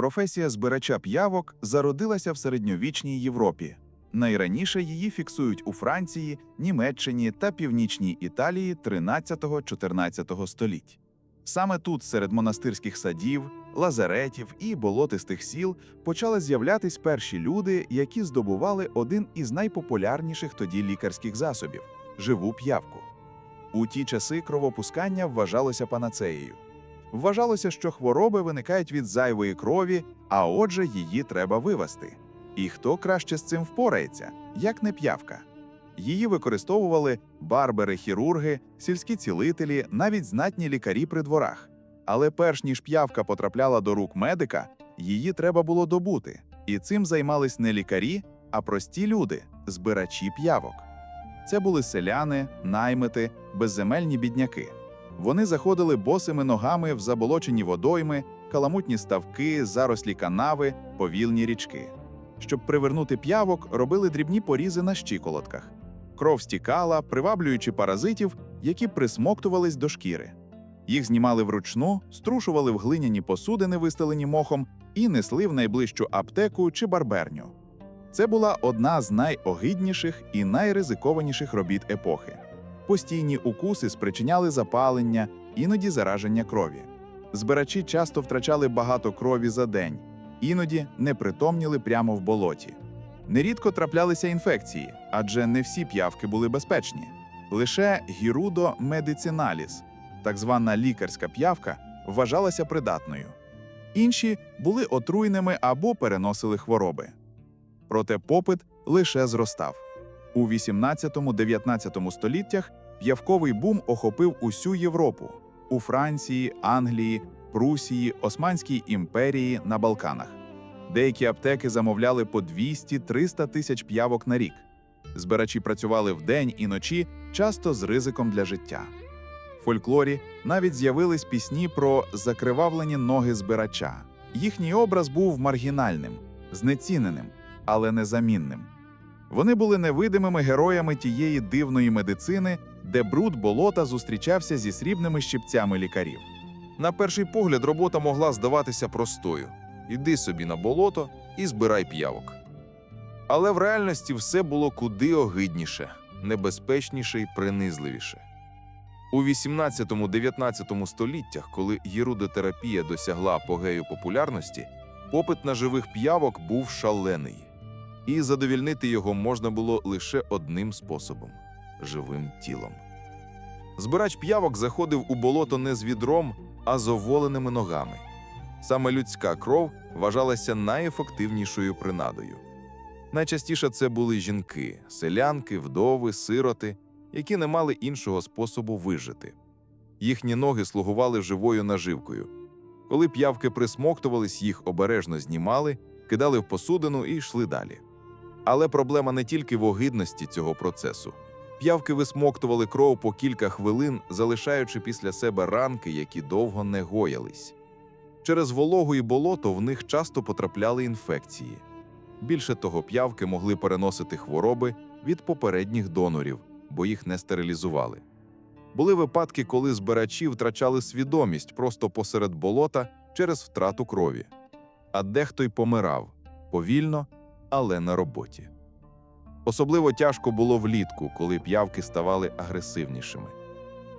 Професія збирача п'явок зародилася в середньовічній Європі. Найраніше її фіксують у Франції, Німеччині та північній Італії 13-14 століть. Саме тут, серед монастирських садів, лазаретів і болотистих сіл, почали з'являтись перші люди, які здобували один із найпопулярніших тоді лікарських засобів живу п'явку. У ті часи кровопускання вважалося панацеєю. Вважалося, що хвороби виникають від зайвої крові, а отже, її треба вивести. І хто краще з цим впорається, як не п'явка. Її використовували барбери, хірурги, сільські цілителі, навіть знатні лікарі при дворах. Але перш ніж п'явка потрапляла до рук медика, її треба було добути. І цим займались не лікарі, а прості люди, збирачі п'явок. Це були селяни, наймити, безземельні бідняки. Вони заходили босими ногами в заболочені водойми, каламутні ставки, зарослі канави, повільні річки. Щоб привернути п'явок, робили дрібні порізи на щиколотках. Кров стікала, приваблюючи паразитів, які присмоктувались до шкіри. Їх знімали вручну, струшували в глиняні посудини, вистелені мохом, і несли в найближчу аптеку чи барберню. Це була одна з найогидніших і найризикованіших робіт епохи. Постійні укуси спричиняли запалення, іноді зараження крові. Збирачі часто втрачали багато крові за день, іноді непритомніли прямо в болоті. Нерідко траплялися інфекції, адже не всі п'явки були безпечні. Лише гірудо медициналіс, так звана лікарська п'явка, вважалася придатною. Інші були отруйними або переносили хвороби. Проте попит лише зростав. У 18-19 століттях п'явковий бум охопив усю Європу у Франції, Англії, Прусії, Османській імперії на Балканах. Деякі аптеки замовляли по 200-300 тисяч п'явок на рік. Збирачі працювали вдень і ночі, часто з ризиком для життя. В фольклорі навіть з'явились пісні про закривавлені ноги збирача. Їхній образ був маргінальним, знеціненим, але незамінним. Вони були невидимими героями тієї дивної медицини, де бруд болота зустрічався зі срібними щипцями лікарів. На перший погляд робота могла здаватися простою: іди собі на болото і збирай п'явок. Але в реальності все було куди огидніше, небезпечніше і принизливіше. У 18-19 століттях, коли єрудотерапія досягла апогею популярності, попит на живих п'явок був шалений, і задовільнити його можна було лише одним способом живим тілом. Збирач п'явок заходив у болото не з відром, а з оволеними ногами. Саме людська кров вважалася найефективнішою принадою. Найчастіше це були жінки, селянки, вдови, сироти, які не мали іншого способу вижити. Їхні ноги слугували живою наживкою. Коли п'явки присмоктувались, їх обережно знімали, кидали в посудину і йшли далі. Але проблема не тільки в огидності цього процесу. П'явки висмоктували кров по кілька хвилин, залишаючи після себе ранки, які довго не гоялись. Через вологу і болото в них часто потрапляли інфекції. Більше того, п'явки могли переносити хвороби від попередніх донорів, бо їх не стерилізували. Були випадки, коли збирачі втрачали свідомість просто посеред болота через втрату крові. А дехто й помирав повільно, але на роботі. Особливо тяжко було влітку, коли п'явки ставали агресивнішими.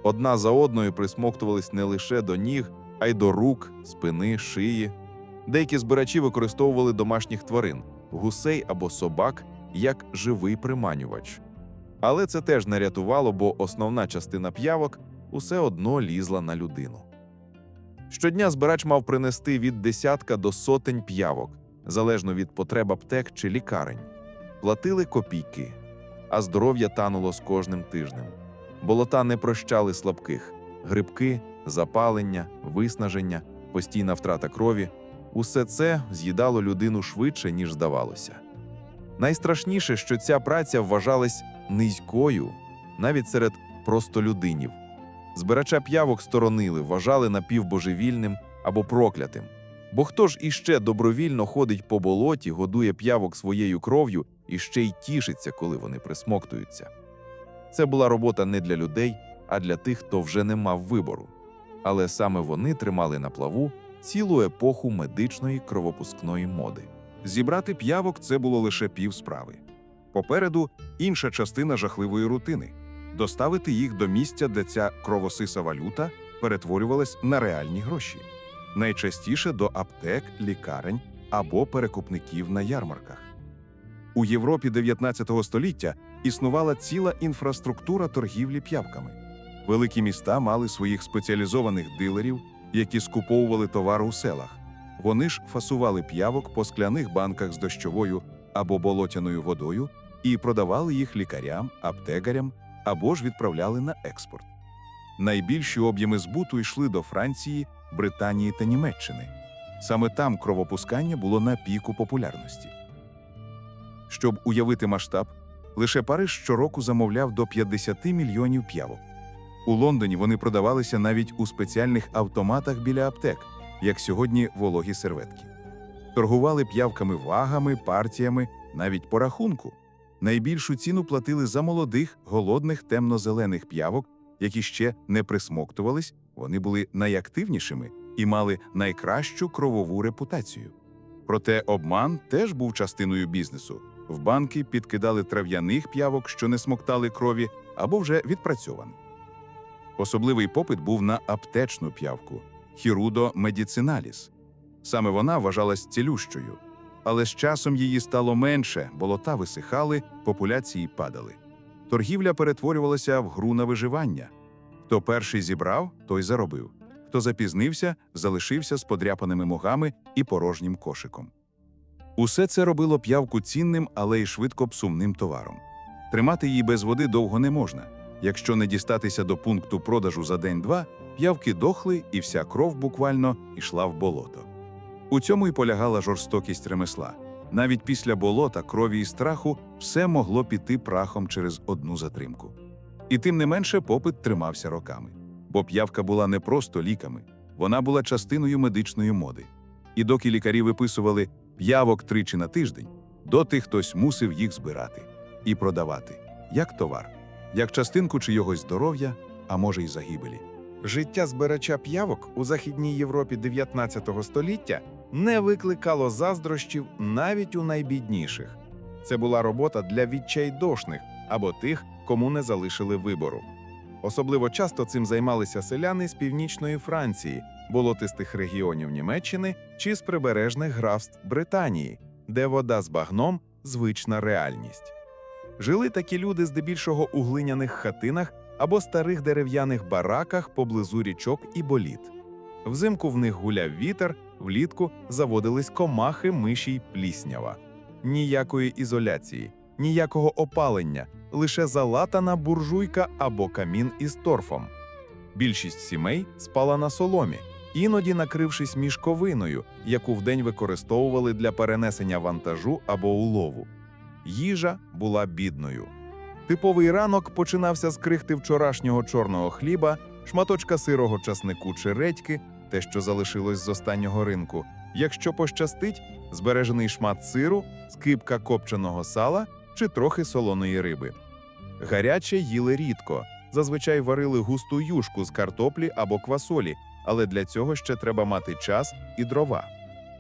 Одна за одною присмоктувались не лише до ніг, а й до рук, спини, шиї. Деякі збирачі використовували домашніх тварин гусей або собак як живий приманювач. Але це теж не рятувало, бо основна частина п'явок усе одно лізла на людину. Щодня збирач мав принести від десятка до сотень п'явок, залежно від потреб аптек чи лікарень. Платили копійки, а здоров'я тануло з кожним тижнем. Болота не прощали слабких грибки, запалення, виснаження, постійна втрата крові усе це з'їдало людину швидше, ніж здавалося. Найстрашніше, що ця праця вважалась низькою навіть серед простолюдинів. Збирача п'явок сторонили, вважали напівбожевільним або проклятим. Бо хто ж іще добровільно ходить по болоті, годує п'явок своєю кров'ю і ще й тішиться, коли вони присмоктуються? Це була робота не для людей, а для тих, хто вже не мав вибору. Але саме вони тримали на плаву цілу епоху медичної кровопускної моди. Зібрати п'явок це було лише пів справи. Попереду інша частина жахливої рутини доставити їх до місця, де ця кровосиса валюта перетворювалась на реальні гроші, найчастіше до аптек, лікарень або перекупників на ярмарках. У Європі 19 століття існувала ціла інфраструктура торгівлі п'явками. Великі міста мали своїх спеціалізованих дилерів, які скуповували товар у селах. Вони ж фасували п'явок по скляних банках з дощовою або болотяною водою і продавали їх лікарям, аптекарям або ж відправляли на експорт. Найбільші об'єми збуту йшли до Франції, Британії та Німеччини. Саме там кровопускання було на піку популярності. Щоб уявити масштаб, лише Париж щороку замовляв до 50 мільйонів п'явок. У Лондоні вони продавалися навіть у спеціальних автоматах біля аптек, як сьогодні вологі серветки. Торгували п'явками вагами, партіями, навіть по рахунку. Найбільшу ціну платили за молодих, голодних темно-зелених п'явок, які ще не присмоктувались, вони були найактивнішими і мали найкращу кровову репутацію. Проте обман теж був частиною бізнесу. В банки підкидали трав'яних п'явок, що не смоктали крові, або вже відпрацьованих. Особливий попит був на аптечну п'явку Хірудо медіциналіс. Саме вона вважалась цілющою. Але з часом її стало менше, болота висихали, популяції падали. Торгівля перетворювалася в гру на виживання. Хто перший зібрав, той заробив. Хто запізнився, залишився з подряпаними могами і порожнім кошиком. Усе це робило п'явку цінним, але й швидко псумним товаром. Тримати її без води довго не можна. Якщо не дістатися до пункту продажу за день-два, п'явки дохли, і вся кров буквально йшла в болото. У цьому й полягала жорстокість ремесла. Навіть після болота, крові і страху все могло піти прахом через одну затримку. І тим не менше попит тримався роками. Бо п'явка була не просто ліками, вона була частиною медичної моди. І доки лікарі виписували п'явок тричі на тиждень, доти хтось мусив їх збирати і продавати як товар, як частинку чийогось здоров'я, а може й загибелі. Життя збирача п'явок у Західній Європі 19 століття не викликало заздрощів навіть у найбідніших. Це була робота для відчайдошних або тих, кому не залишили вибору. Особливо часто цим займалися селяни з північної Франції, болотистих регіонів Німеччини чи з прибережних графств Британії, де вода з багном звична реальність. Жили такі люди здебільшого у глиняних хатинах або старих дерев'яних бараках поблизу річок і боліт. Взимку в них гуляв вітер, влітку заводились комахи, миші й пліснява. Ніякої ізоляції, ніякого опалення, лише залатана буржуйка або камін із торфом. Більшість сімей спала на соломі, іноді накрившись мішковиною, яку вдень використовували для перенесення вантажу або улову. Їжа була бідною. Типовий ранок починався з крихти вчорашнього чорного хліба, шматочка сирого часнику чи редьки, те, що залишилось з останнього ринку. Якщо пощастить, збережений шмат сиру, скипка копченого сала чи трохи солоної риби. Гаряче їли рідко, зазвичай варили густу юшку з картоплі або квасолі, але для цього ще треба мати час і дрова.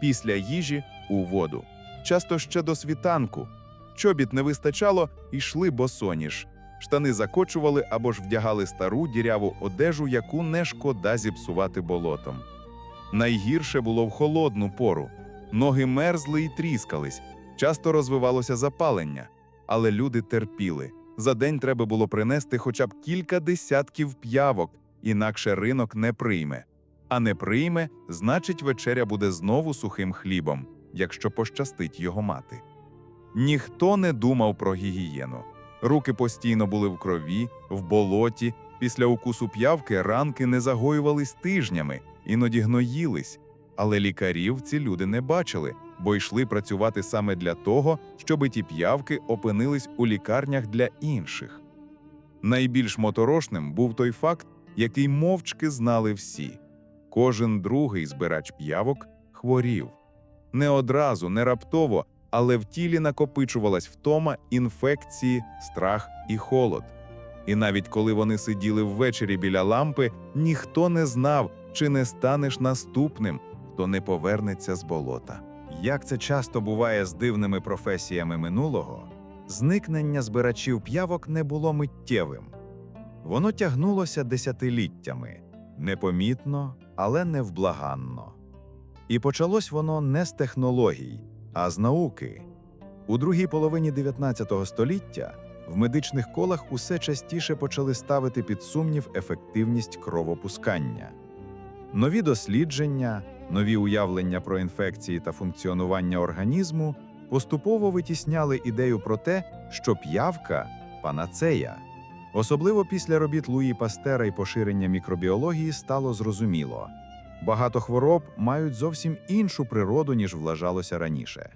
Після їжі у воду. Часто ще до світанку. Чобіт не вистачало, йшли босоніж. Штани закочували або ж вдягали стару діряву одежу, яку не шкода зіпсувати болотом. Найгірше було в холодну пору. Ноги мерзли і тріскались, часто розвивалося запалення, але люди терпіли. За день треба було принести хоча б кілька десятків п'явок, інакше ринок не прийме. А не прийме, значить, вечеря буде знову сухим хлібом, якщо пощастить його мати. Ніхто не думав про гігієну. Руки постійно були в крові, в болоті. Після укусу п'явки ранки не загоювались тижнями, іноді гноїлись. Але лікарів ці люди не бачили, бо йшли працювати саме для того, щоби ті п'явки опинились у лікарнях для інших. Найбільш моторошним був той факт, який мовчки знали всі: кожен другий збирач п'явок хворів. Не одразу, не раптово, але в тілі накопичувалась втома, інфекції, страх і холод. І навіть коли вони сиділи ввечері біля лампи, ніхто не знав, чи не станеш наступним, хто не повернеться з болота. Як це часто буває з дивними професіями минулого, зникнення збирачів п'явок не було миттєвим. Воно тягнулося десятиліттями, непомітно, але невблаганно. І почалось воно не з технологій, а з науки. У другій половині 19 століття в медичних колах усе частіше почали ставити під сумнів ефективність кровопускання. Нові дослідження, нові уявлення про інфекції та функціонування організму поступово витісняли ідею про те, що п'явка панацея. Особливо після робіт Луї Пастера і поширення мікробіології стало зрозуміло. Багато хвороб мають зовсім іншу природу, ніж вважалося раніше.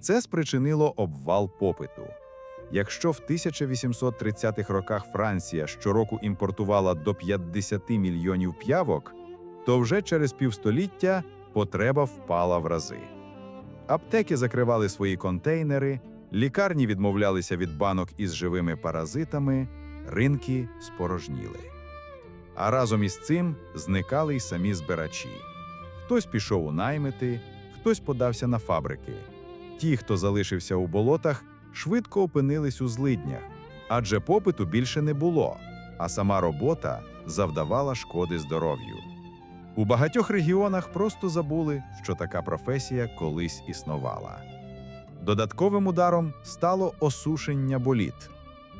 Це спричинило обвал попиту. Якщо в 1830-х роках Франція щороку імпортувала до 50 мільйонів п'явок, то вже через півстоліття потреба впала в рази. Аптеки закривали свої контейнери, лікарні відмовлялися від банок із живими паразитами, ринки спорожніли. А разом із цим зникали й самі збирачі. Хтось пішов у наймити, хтось подався на фабрики. Ті, хто залишився у болотах, швидко опинились у злиднях, адже попиту більше не було, а сама робота завдавала шкоди здоров'ю. У багатьох регіонах просто забули, що така професія колись існувала. Додатковим ударом стало осушення боліт.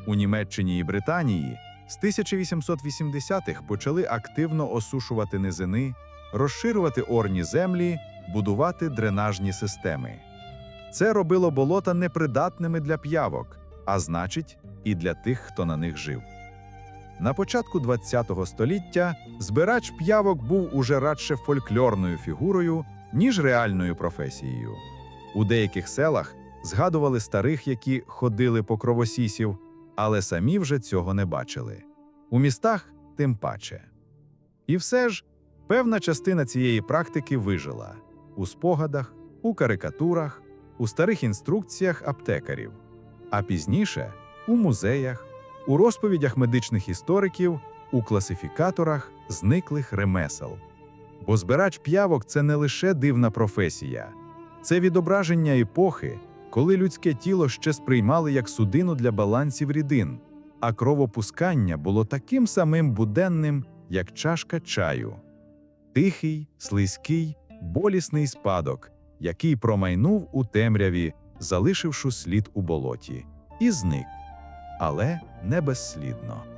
У Німеччині і Британії з 1880-х почали активно осушувати низини, розширювати орні землі, будувати дренажні системи. Це робило болота непридатними для п'явок, а значить, і для тих, хто на них жив. На початку ХХ століття збирач п'явок був уже радше фольклорною фігурою, ніж реальною професією. У деяких селах згадували старих, які ходили по кровосісів, але самі вже цього не бачили. У містах тим паче. І все ж певна частина цієї практики вижила у спогадах, у карикатурах, у старих інструкціях аптекарів, а пізніше у музеях, у розповідях медичних істориків, у класифікаторах зниклих ремесел. Бо збирач п'явок це не лише дивна професія, це відображення епохи, коли людське тіло ще сприймали як судину для балансів рідин, а кровопускання було таким самим буденним, як чашка чаю. Тихий, слизький, болісний спадок, який промайнув у темряві, залишивши слід у болоті, і зник, але не безслідно.